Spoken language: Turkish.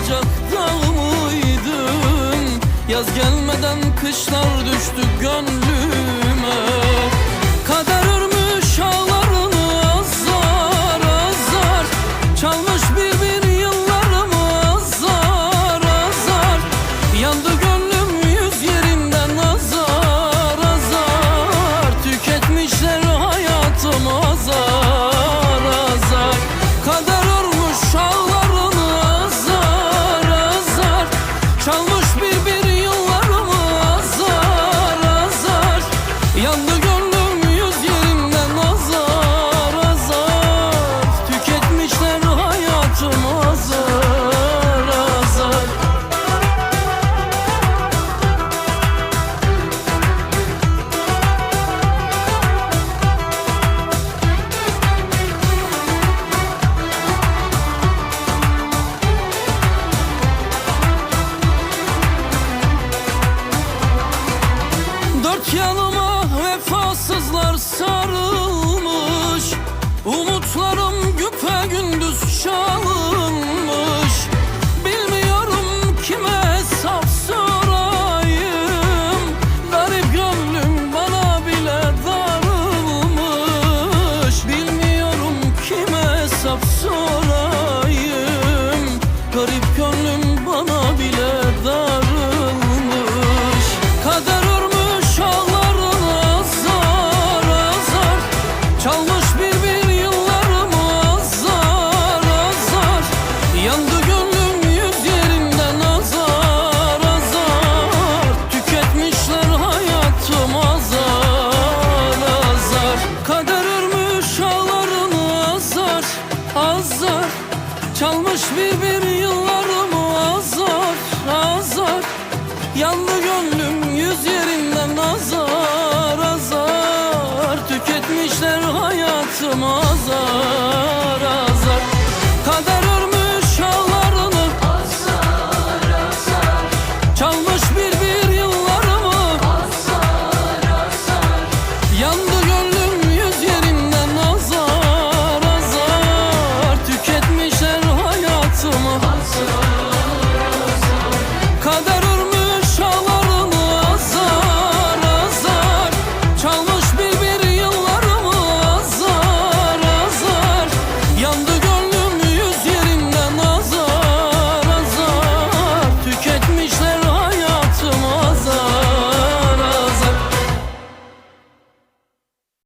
olacak dal mıydın? Yaz gelmeden kışlar düştü gönlüme Şüphe gündüz çalınmış. Bilmiyorum kime hesap sorayım. Garip gönlüm bana bile darılmış. Bilmiyorum kime hesap sorayım. Almış bir bir yıllarımı azar azar. Yandı gönlüm yüz yerinden azar azar. Tüketmişler hayatımı azar azar. Kader örmüş ağlarını azar azar. Çalmış bir bir yıllarımı azar azar. Yandı